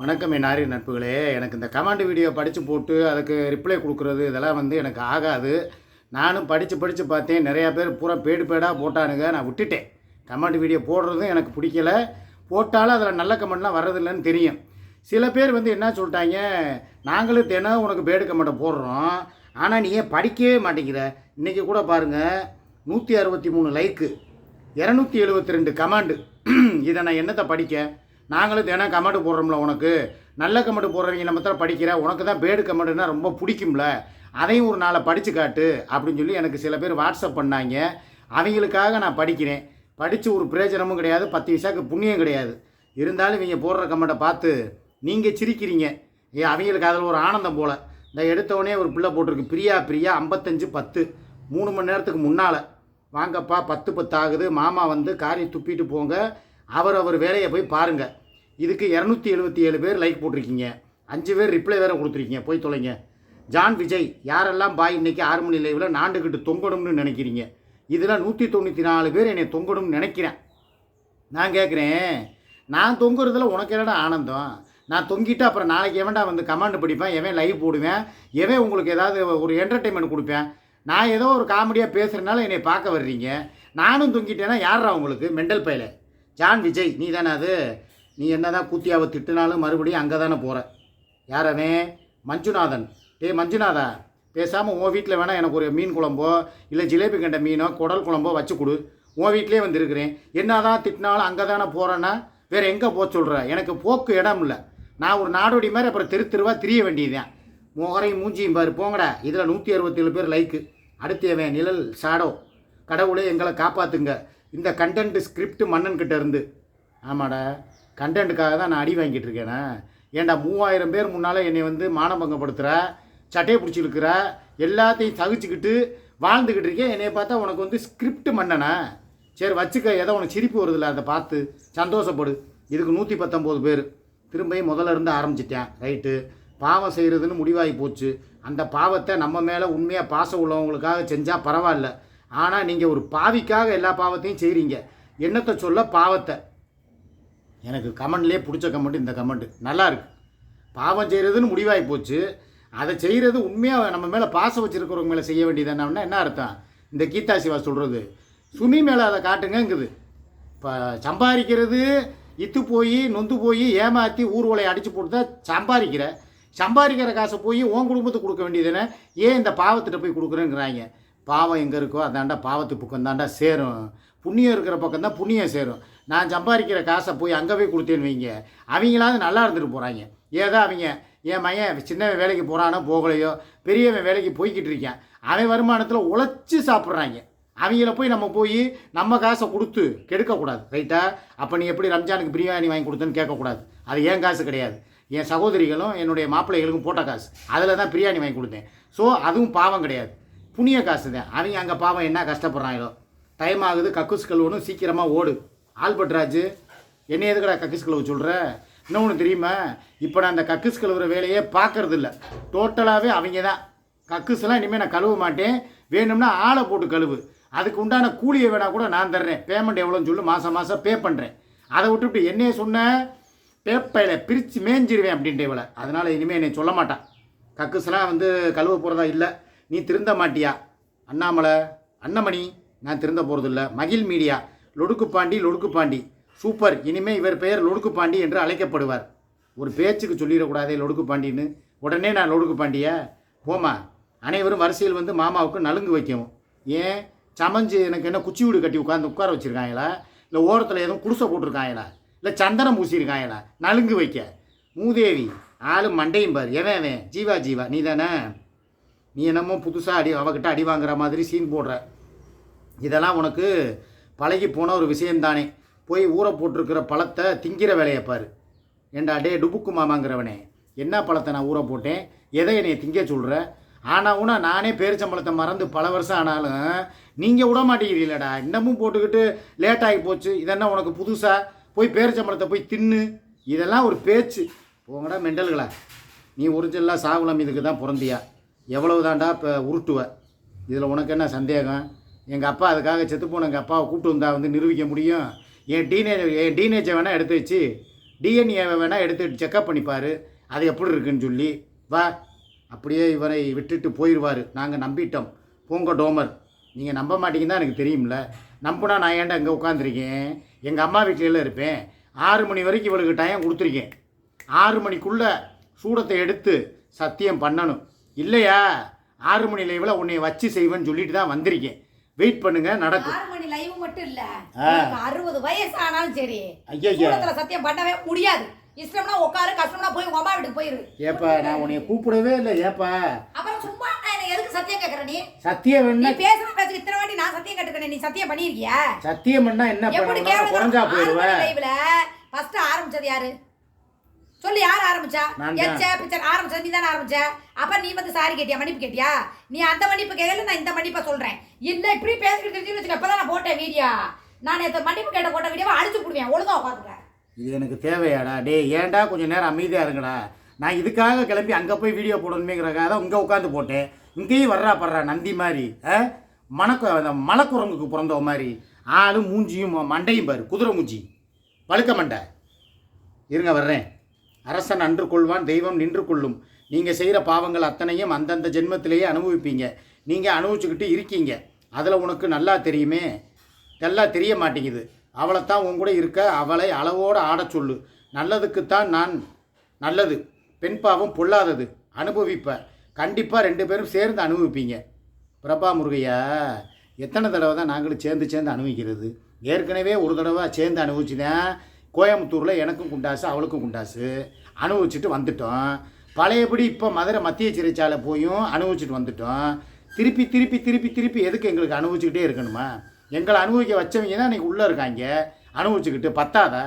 வணக்கம் என் ஆரிய நட்புகளே. எனக்கு இந்த கமாண்ட் வீடியோ படித்து போட்டு அதுக்கு ரிப்ளை கொடுக்குறது இதெல்லாம் வந்து எனக்கு ஆகாது. நானும் படித்து படித்து பார்த்தேன். நிறையா பேர் பூரா பேடு பேடாக போட்டானுங்க. நான் விட்டுட்டேன். கமெண்ட் வீடியோ போடுறதும் எனக்கு பிடிக்கல. போட்டாலும் அதில் நல்ல கமெண்ட்லாம் வர்றதில்லைன்னு தெரியும். சில பேர் வந்து என்ன சொல்லிட்டாங்க? நாங்களும் தினம் உனக்கு பேடு கமெண்ட்டை போடுறோம். ஆனால் நீ ஏன் படிக்கவே மாட்டேங்கிற? இன்றைக்கி கூட பாருங்கள் நூற்றி அறுபத்தி மூணு லைக்கு இரநூத்தி எழுபத்தி ரெண்டு கமாண்டு. இதை நான் என்னத்தை படிக்க? நாங்களும் தினம் கமெண்ட் போடுறோம்ல உனக்கு. நல்ல கமெண்ட் போடுறவங்க மாத்திரம் படிக்கிற. உனக்கு தான் பேடு கமெண்ட்னா ரொம்ப பிடிக்கும்ல. அதையும் ஒரு நாளை படித்து காட்டு அப்படின்னு சொல்லி எனக்கு சில பேர் வாட்ஸ்அப் பண்ணாங்க. அவங்களுக்காக நான் படிக்கிறேன். படித்து ஒரு பிரயோஜனமும் கிடையாது. பத்து விசாக்கு புண்ணியம் கிடையாது. இருந்தாலும் இவங்க போடுற கமெண்ட்டை பார்த்து நீங்கள் சிரிக்கிறீங்க. ஏ அவங்களுக்கு அதில் ஒரு ஆனந்தம் போல். இந்த எடுத்தவொடனே ஒரு பிள்ளை போட்டிருக்கு. பிரியா பிரியா ஐம்பத்தஞ்சு பத்து. மூணு மணி நேரத்துக்கு முன்னால். வாங்கப்பா பத்து பத்து ஆகுது. மாமா வந்து காரி துப்பிட்டு போங்க. அவர் அவர் வேலையை போய் பாருங்கள் இதுக்கு இரநூத்தி எழுபத்தி ஏழு பேர் லைக் போட்டிருக்கீங்க. அஞ்சு பேர் ரிப்ளை வேறு கொடுத்துருக்கீங்க. போய் தொலைங்க. ஜான் விஜய் யாரெல்லாம் பாய் இன்னைக்கு ஆறு மணி லைவில் நாண்டுக்கிட்டு தொங்கணும்னு நினைக்கிறீங்க? இதில் நூற்றி தொண்ணூற்றி நாலு பேர் என்னை தொங்கணும்னு நினைக்கிறேன். நான் கேட்குறேன் நான் தொங்குறதுல உனக்கு என்னடா ஆனந்தம்? நான் தொங்கிட்டு அப்புறம் நாளைக்கு எவன்டா வந்து கமாண்டு படிப்பேன்? எவன் லைவ் போடுவேன்? எவன் உங்களுக்கு ஏதாவது ஒரு என்டர்டெயின்மெண்ட் கொடுப்பேன்? நான் ஏதோ ஒரு காமெடியாக பேசுகிறனால என்னை பார்க்க வர்றீங்க. நானும் தொங்கிட்டேன்னா யாரா உங்களுக்கு? மெண்டல் பையல. ஜான் விஜய் நீ தானே அது? நீ என்ன தான் கூத்தியாவை திட்டினாலும் மறுபடியும் அங்கே தானே போகிற யாரவே மஞ்சுநாதன். டேய் மஞ்சுநாதா பேசாமல் உன் வீட்டில் வேணால் எனக்கு ஒரு மீன் குழம்போ இல்லை ஜிலேபி கண்ட மீனோ குடல் குழம்போ வச்சு கொடு. உன் வீட்டிலே வந்திருக்கிறேன். என்னதான் திட்டினாலும் அங்கே தானே போகிறேன்னா வேறு எங்கே போக சொல்கிற எனக்கு போக்கு இடம் இல்லை. நான் ஒரு நாடோடி மாதிரி அப்புறம் தெரு தெருவாக திரிய வேண்டியதுதான். முகரையும் மூஞ்சியும் பாரு போங்கடா. இதில் நூற்றி அறுபத்தேழு பேர் லைக்கு அடுத்தவன் நிழல் ஷாடோ கடவுளே எங்களை காப்பாற்றுங்க இந்த கண்டென்ட் ஸ்கிரிப்ட் மன்னன்கிட்ட இருந்து. ஆமாடா. கண்டென்ட்டுக்காக தான் நான் அடி வாங்கிட்டு இருக்கேனே ஏன்டா மூவாயிரம் பேர் முன்னால் என்னை வந்து மானபங்கப்படுத்துகிற சட்டையை பிடிச்சிருக்கிற எல்லாத்தையும் சகிச்சுக்கிட்டு வாழ்ந்துக்கிட்டு இருக்கேன். என்னை பார்த்தா உனக்கு வந்து ஸ்கிரிப்ட் மன்னனே. சரி வச்சுக்க ஏதோ உனக்கு சிரிப்பு வருதுல்ல அதை பார்த்து சந்தோஷப்படு. இதுக்கு நூற்றி பத்தொம்போது பேர். திரும்பியும் முதல்ல இருந்து ஆரம்பிச்சிட்டேன். ரைட்டு பாவம் செய்கிறதுன்னு முடிவாகி போச்சு. அந்த பாவத்தை நம்ம மேலே உண்மையாக பாசம் உள்ளவங்களுக்காக செஞ்சால் பரவாயில்ல. ஆனால் நீங்கள் ஒரு பாவிக்காக எல்லா பாவத்தையும் செய்கிறீங்க என்னத்தை சொல்ல பாவத்தை? எனக்கு கமெண்ட்லேயே பிடிச்ச கமெண்ட் இந்த கமெண்ட். நல்லா இருக்குது பாவம் செய்கிறதுன்னு முடிவாகி போச்சு. அதை செய்கிறது உண்மையாக நம்ம மேலே பாசம் வச்சுருக்கிறவங்க மேலே செய்ய வேண்டியதுன்னா என்ன அர்த்தம்? இந்த கீதா சிவா சொல்கிறது சுமி மேலே அதை காட்டுங்கங்குது. இப்போ சம்பாதிக்கிறது இத்து போய் நொந்து போய் ஏமாற்றி ஊர்வலை அடித்து போட்டு தான் சம்பாதிக்கிற. சம்பாதிக்கிற காசை போய் உன் குடும்பத்துக்கு கொடுக்க வேண்டியதுன்னு ஏன் இந்த பாவத்திட்ட போய் கொடுக்குறேங்கிறாங்க. பாவம் எங்கே இருக்கோ அதாண்டா பாவத்து புக்கம் தாண்டா சேரும். புண்ணியம் இருக்கிற பக்கம் தான் புண்ணியம் சேரும். நான் சம்பாதிக்கிற காசை போய் அங்கே போய் கொடுத்தேன்னு வைங்க. அவங்களாவது நல்லா இருந்துட்டு போகிறாங்க ஏதோ அவங்க என் மையன் சின்னவன் வேலைக்கு போகிறானோ போகலையோ பெரியவன் வேலைக்கு போய்கிட்டு இருக்கேன். அவன் வருமானத்தில் உழைச்சி சாப்பிட்றாங்க. அவங்கள போய் நம்ம போய் நம்ம காசை கொடுத்து கெடுக்கக்கூடாது ரைட்டா அப்போ நீ எப்படி ரம்ஜானுக்கு பிரியாணி வாங்கி கொடுத்தேன்னு கேட்கக்கூடாது. அது ஏன் காசு கிடையாது. என் சகோதரிகளும் என்னுடைய மாப்பிள்ளைகளுக்கும் போட்ட காசு. அதில் தான் பிரியாணி வாங்கி கொடுத்தேன். ஸோ அதுவும் பாவம் கிடையாது. புண்ணிய காசு தான் அவங்க அங்கே பாவம் என்ன கஷ்டப்படுறாங்களோ டைம் ஆகுது கக்கூஸ் கழுவணும் சீக்கிரமாக ஓடு. ஆல்பர்ட் ராஜு என்ன எதுக்கடா கக்கூஸ் கழுவு சொல்கிற ஒன்று தெரியுமா? இப்போ நான் அந்த கக்கூஸ் கழுவுற வேலையே பார்க்கறது இல்லை டோட்டலாகவே அவங்க தான் கக்கூஸ்லாம் இனிமேல் நான் கழுவ மாட்டேன். வேணும்னா ஆளை போட்டு கழுவு. அதுக்கு உண்டான கூலியை வேணா கூட நான் தர்றேன். பேமெண்ட் எவ்வளோன்னு சொல்லி மாதம் மாதம் பே பண்ணுறேன் அதை விட்டுவிட்டு என்னையே சொன்ன பேப்பையில் பிரித்து மேஞ்சிடுவேன் அப்படின்ட்டு இவளை. அதனால் இனிமேல் என்னை சொல்ல மாட்டான் கக்குஸ்லாம் வந்து கழுவ போகிறதா இல்லை. நீ திருந்த மாட்டியா? அண்ணாமலை அன்னமணி நான் திருந்த போகிறதில்ல மகிழ் மீடியா லொடுக்கு பாண்டி லொடுக்கு பாண்டி. சூப்பர். இனிமேல் இவர் பெயர் லொடுக்கு பாண்டி என்று அழைக்கப்படுவார். ஒரு பேச்சுக்கு சொல்லிடக்கூடாதே லொடுக்கு பாண்டின்னு. உடனே நான் லொடுக்கு பாண்டியா? போமா அனைவரும் வரிசையில் வந்து மாமாவுக்கு நலுங்கு வைக்கவும். ஏன்? சமைஞ்சு எனக்கு என்ன குச்சி வீடு கட்டி உட்காந்து உட்கார வச்சுருக்காங்களா? இல்லை ஓரத்தில் எதுவும் குடிசை போட்டிருக்காங்களா? இல்லை சந்தனம் பூசியிருக்காங்களா? நலுங்கு வைக்க. மூதேவி ஆளு மண்டையும் பாரு. எவன் அவன் ஜீவா ஜீவா. நீ தானே நீ என்னமோ புதுசாக அடி அவகிட்ட அடி வாங்குற மாதிரி சீன் போடுற. இதெல்லாம் உனக்கு பழகி போன ஒரு விஷயம்தானே. போய் ஊற போட்டிருக்கிற பழத்தை திங்கிற வேலையை பாரு. ஏண்டா டே டுபுக்கு மாமாங்கிறவனே. என்ன பழத்தை நான் ஊற போட்டேன்? எதை என்னை திங்க சொல்கிற ஆனால் உனா நானே பேரிச்சம்பழத்தை மறந்து பல வருஷம் ஆனாலும் நீங்கள் விட மாட்டேங்கிறீங்களடா. இன்னமும் போட்டுக்கிட்டு லேட் ஆகி போச்சு. இதென்ன உனக்கு புதுசாக போய் பேரிச்சம்பழத்தை போய் தின்னு. இதெல்லாம் ஒரு பேச்சு. போங்கடா மெண்டல்களா. நீ ஒரிஜினலாக சாகுலம் இதுக்கு தான் பிறந்தியா. எவ்வளவு தாண்டா இப்போ உருட்டுவ. இதில் உனக்கு என்ன சந்தேகம்? எங்கள் அப்பா அதுக்காக செத்து போன எங்கள் அப்பாவை கூப்பிட்டு வந்தால் வந்து நிரூபிக்க முடியும். என் டீனேஜ் என் டீனேஜை வேணால் எடுத்து வச்சு டிஎன்ஏவை வேணால் எடுத்து செக்கப் பண்ணிப்பார் அது எப்படி இருக்குன்னு சொல்லி வா. அப்படியே இவரை விட்டுட்டு போயிடுவார் நாங்கள் நம்பிட்டோம். பூங்க டோமர். நீங்கள் நம்ப மாட்டீங்கன்னு தான் எனக்கு தெரியும்ல. நம்புனா நான் ஏன்டா இங்கே உட்காந்துருக்கேன் எங்கள் அம்மா வீட்டிலலாம் இருப்பேன். ஆறு மணி வரைக்கும் இவளுக்கு டைம் கொடுத்துருக்கேன். ஆறு மணிக்குள்ளே சூடத்தை எடுத்து சத்தியம் பண்ணணும். இல்லையா? ஆறு மணி லைவில் உன்னை வச்சு செய்வேன்னு சொல்லிட்டு தான் வந்திருக்கேன். வெயிட் பண்ணுங்க நடக்கும். ஆறு மணி லைவ் மட்டும் இல்ல. அறுபது வயசு ஆனாலும் சரி. சூடத்துல சத்தியம் பண்ணவே முடியாது. இஷ்டம்னா உட்காரு கஷ்டம்னா போய் அம்மா வீட்டுக்கு போயிரு. ஏப்பா நான் உன்னைய கூப்பிடவே இல்லை ஏப்பா. அப்புறம் சும்மா எதுக்கு சத்தியம் கேக்குற நீ? சத்தியம் என்ன? பேசுற பேச்சுக்கு இத்தனை வாட்டி நான் சத்தியம் கேட்டுக்கிறேன் நீ சத்தியம் பண்ணிருக்கியா? சத்தியம் பண்ணா என்ன எப்படி பண்ணணும் குறைஞ்சா போயிடுவேன். லைவ்ல ஃபர்ஸ்ட் ஆரம்பிச்சது யாரு? சொல்லு யார் ஆரம்பிச்சா. எச்ச பிச்சர் ஆரம்பிச்சது நீ தானே ஆரம்பிச்ச? அப்ப நீ வந்து சாரி கேட்டியா மன்னிப்பு கேட்டியா? நீ அந்த மன்னிப்பு கேட்கல நான் இந்த மன்னிப்பை சொல்றேன். இல்ல இப்படி பேசிக்கிட்டு தெரிஞ்சு வச்சுக்க இப்பதான் நான் போட்டேன் வீடியோ. நான் நேற்று மன்னிப்பு கேட்ட போட்ட வீடியோவை அடிச்சு போடுவேன் ஒழுங்கா உட்காந்துக்க. இது எனக்கு தேவையாடா. டேய் ஏன்டா கொஞ்சம் நேரம் அமைதியாக இருங்கடா. நான் இதுக்காக கிளம்பி அங்கே போய் வீடியோ போடணுமேங்கிறக்காக தான் இங்கே உட்காந்து போட்டேன். இங்கேயும் வர்றா படுறா நந்தி மாதிரி மணக்கு அந்த மலைக்குரங்குக்கு பிறந்தவ மாதிரி. ஆளும் மூஞ்சியும் மண்டையும் பாரு குதிரை மூஞ்சி. வழுக்க மண்டை. இருங்க வர்றேன். அரசன் அன்று கொள்வான் தெய்வம் நின்று கொள்ளும். நீங்கள் செய்கிற பாவங்கள் அத்தனையும் அந்தந்த ஜென்மத்திலேயே அனுபவிப்பீங்க. நீங்கள் அனுபவிச்சுக்கிட்டு இருக்கீங்க. அதில் உனக்கு நல்லா தெரியுமே? நல்லா தெரிய மாட்டேங்குது. அவளைத்தான் உன் கூட இருக்க அவளை அளவோடு ஆடச் சொல்லு. நல்லதுக்குத்தான் நான் நல்லது. பெண் பாவம் பொல்லாதது. அனுபவிப்ப. கண்டிப்பாக ரெண்டு பேரும் சேர்ந்து அனுபவிப்பீங்க. பிரபா முருகையா எத்தனை தடவை தான் நாங்களும் சேர்ந்து சேர்ந்து அனுபவிக்கிறது? ஏற்கனவே ஒரு தடவை சேர்ந்து அனுபவிச்சுதான் கோயம்புத்தூரில் எனக்கும் குண்டாசு அவளுக்கும் குண்டாசு அனுபவிச்சுட்டு வந்துட்டோம். பழையபடி இப்போ மதுரை மத்திய சிறைச்சாலை போயும் அனுபவிச்சுட்டு வந்துட்டோம். திருப்பி திருப்பி திருப்பி திருப்பி எதுக்கு எங்களுக்கு அனுபவிச்சுக்கிட்டே இருக்கணுமா? எங்களை அனுபவிக்க வச்சவங்க தான் இன்றைக்கி உள்ளே இருக்காங்க? அனுபவிச்சுக்கிட்டு பத்தாதா.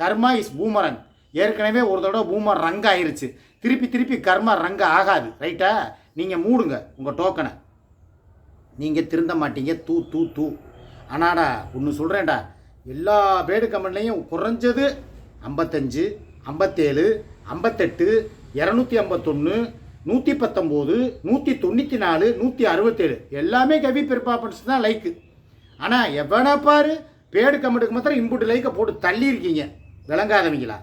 கர்மா இஸ் பூமரன் ஏற்கனவே ஒரு தடவை பூமர் ரங்க ஆயிருச்சு. திருப்பி திருப்பி கர்மா ரங்க ஆகாது. ரைட்டா நீங்கள் மூடுங்க உங்கள் டோக்கனை நீங்கள் திருந்த மாட்டீங்க. தூ தூ தூ. அண்ணாடா ஒன்று சொல்கிறேன்டா எல்லா பேடு கம்பெனிலையும் குறைஞ்சது ஐம்பத்தஞ்சு ஐம்பத்தேழு ஐம்பத்தெட்டு இரநூத்தி ஐம்பத்தொன்று நூற்றி பத்தொம்போது நூற்றி தொண்ணூற்றி நாலு நூற்றி அறுபத்தேழு. எல்லாமே கவி பெருப்பாப்பன்ஸ் தான் லைக்கு ஆனால் எவனை பாரு பேடு கமெண்ட்டுக்கு மாத்திரம் இம்புட்டு லைக்கை போட்டு தள்ளியிருக்கீங்க. விளங்காதவங்களா?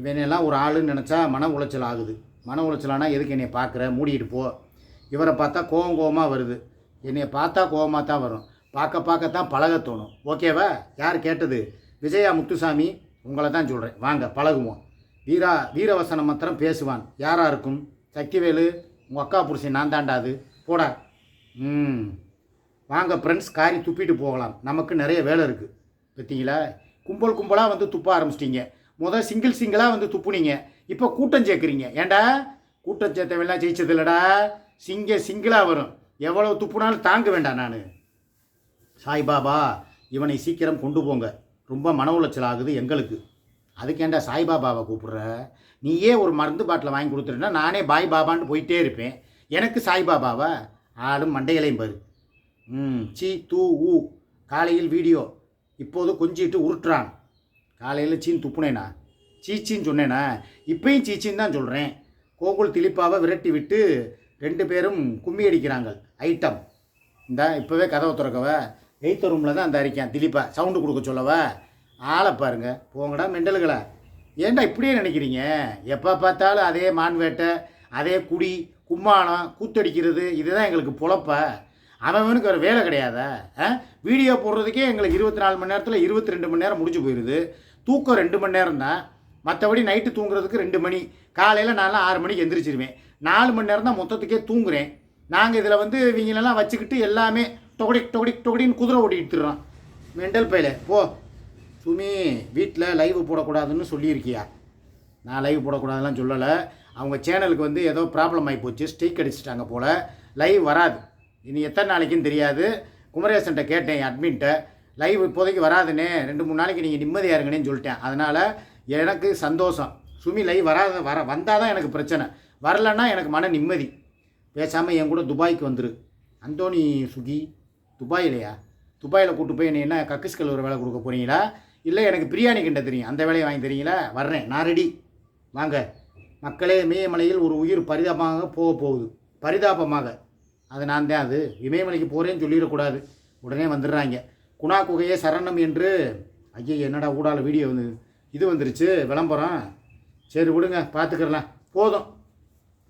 இவனெல்லாம் ஒரு ஆளுன்னு நினச்சா மன உளைச்சல் ஆகுது. மன உளைச்சலானா எதுக்கு என்னை பார்க்குற? மூடிட்டு போ. இவரை பார்த்தா கோவம் கோவமாக வருது. என்னை பார்த்தா கோவமாக தான் வரும். பார்க்க பார்க்கத்தான் பழக தோணும். ஓகேவா? யார் கேட்டது? விஜயா முத்துசாமி உங்களை தான் சொல்கிறேன் வாங்க பழகுவோம். வீரா வீரவசனம் மாத்திரம் பேசுவான். யாராக இருக்கும்? சக்திவேலு உங்கள் அக்கா புருஷன் நான் தாண்டாது போடா. ம். வாங்க ஃப்ரெண்ட்ஸ் காரி துப்பிட்டு போகலாம். நமக்கு நிறைய வேலை இருக்குது பார்த்தீங்களா கும்பல் கும்பலாக வந்து துப்ப ஆரம்பிச்சிட்டிங்க. முதல் சிங்கிள் சிங்கிளாக வந்து துப்புனீங்க. இப்போ கூட்டம் சேர்க்குறீங்க. ஏன்டா கூட்டம் சேர்த்தவெல்லாம் ஜெயிச்சது இல்லைடா சிங்க சிங்கிளாக வரும். எவ்வளோ துப்புனாலும் தாங்க வேண்டாம் நான். சாய்பாபா இவனை சீக்கிரம் கொண்டு போங்க. ரொம்ப மன உளைச்சல் ஆகுது எங்களுக்கு. அதுக்கேண்டா சாய்பாபாவை கூப்பிட்ற? நீயே ஒரு மருந்து பாட்டில் வாங்கி கொடுத்துருந்தா நானே பாய் பாபான்னு போயிட்டே இருப்பேன். எனக்கு சாய்பாபாவா ஆளும் மண்டைகளையும் பாரு. ம் சி தூ ஊ. காலையில் வீடியோ. இப்போது கொஞ்சிட்டு உருட்டுறான். காலையில் சீன் துப்புனேனா? சீச்சின்னு சொன்னேனா? இப்பயும் சீச்சின்னு தான் சொல்கிறேன் கோகுல் திலிப்பாவை விரட்டி விட்டு ரெண்டு பேரும் கும்மி அடிக்கிறாங்க. ஐட்டம். இந்த இப்போவே கதவை திறக்கவை? எய்த்த ரூமில் தான் அந்த அரிக்கான் திலீப்பா. சவுண்டு கொடுக்க சொல்லவா? ஆளை பாருங்க. போங்கடா மெண்டலுங்களா ஏன்டா இப்படியே நினைக்கிறீங்க? எப்போ பார்த்தாலும் அதே மான்வேட்டை அதே குடி கும்மானம் கூத்தடிக்கிறது இதுதான் எங்களுக்கு பொழப்பா? அவனுக்கு ஒரு வேலை கிடையாதா? ஆ? வீடியோ போடுறதுக்கே எங்களுக்கு இருபத்தி நாலு மணி நேரத்தில் இருபத்தி ரெண்டு மணி நேரம் முடிஞ்சு போயிடுது தூக்கம் ரெண்டு மணி நேரம் தான். மற்றபடி நைட்டு தூங்குறதுக்கு ரெண்டு மணி. காலையில் நான்லாம் ஆறு மணிக்கு எந்திரிச்சிருவேன். நாலு மணி நேரம் தான் மொத்தத்துக்கே தூங்குறேன். நாங்கள் இதில் வந்து இவங்களெல்லாம் வச்சுக்கிட்டு எல்லாமே தொகடி தொகடி தொகடின்னு குதிரை ஓட்டிட்டு மெண்டல் பையில போ சுமி வீட்டில் லைவ் போடக்கூடாதுன்னு சொல்லியிருக்கியா? நான் லைவ் போடக்கூடாதுலாம் சொல்லலை. அவங்க சேனலுக்கு வந்து ஏதோ ப்ராப்ளம் ஆகி போச்சு ஸ்டீக் அடிச்சிட்டாங்க போல். லைவ் வராது. இனி எத்தனை நாளைக்குன்னு தெரியாது. குமரேசன்ட்ட கேட்டேன் அட்மின்ட்ட லைவ் இப்போதைக்கு வராதுன்னே ரெண்டு மூணு நாளைக்கு நீங்கள் நிம்மதியாக இருங்கன்னு சொல்லிட்டேன். அதனால் எனக்கு சந்தோஷம். சுமி லைவ் வராத வர வந்தால் தான் எனக்கு பிரச்சனை. வரலன்னா எனக்கு மன நிம்மதி. பேசாமல் என் கூட துபாய்க்கு வந்துரு. அந்தோனி சுகி துபாயிலையா? துபாயில் கூட்டு போய் என்ன என்ன கக்கிஸ் ஒரு வேலை கொடுக்க போகிறீங்களா இல்லை எனக்கு பிரியாணி கிண்ட தெரியும். அந்த வேலையை வாங்கி தரீங்களா? வர்றேன். நான் ரெடி வாங்க. மக்களே இமயமலையில் ஒரு உயிர் பரிதாபமாக போக போகுது. பரிதாபமாக. அது நான் தான் அது. இமயமலைக்கு போகிறேன்னு சொல்லிடக்கூடாது. உடனே வந்துடுறாங்க. குணா குகையே சரணம் என்று ஐயா என்னடா ஊடால வீடியோ வந்து இது வந்துருச்சு. விளம்பரம். சரி விடுங்க. பார்த்துக்கிறலாம். போதும்.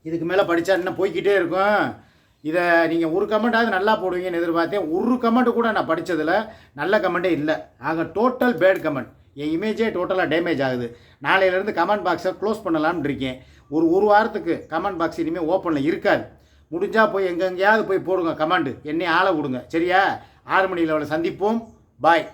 இதுக்கு மேலே படித்தா இன்னும் போய்க்கிட்டே இருக்கும். இதை நீங்கள் ஒரு கமெண்ட்டாவது நல்லா போடுவீங்கன்னு எதிர்பார்த்தேன். ஒரு கமெண்ட்டு கூட நான் படித்ததில் நல்ல கமெண்ட்டே இல்லை. ஆக டோட்டல் பேட் கமெண்ட் என் இமேஜே டோட்டலாக டேமேஜ் ஆகுது. நாளையிலேருந்து கமெண்ட் பாக்ஸை க்ளோஸ் பண்ணலாம்னு இருக்கேன். ஒரு ஒரு வாரத்துக்கு கமெண்ட் பாக்ஸ் இனிமேல் ஓப்பனில் இருக்காது. முடிஞ்சால் போய் எங்கெங்கேயாவது போய் போடுங்க கமெண்ட் என்னை ஆளை விடுங்க. சரியா? ஆறு மணியில் அவளை சந்திப்போம். பாய்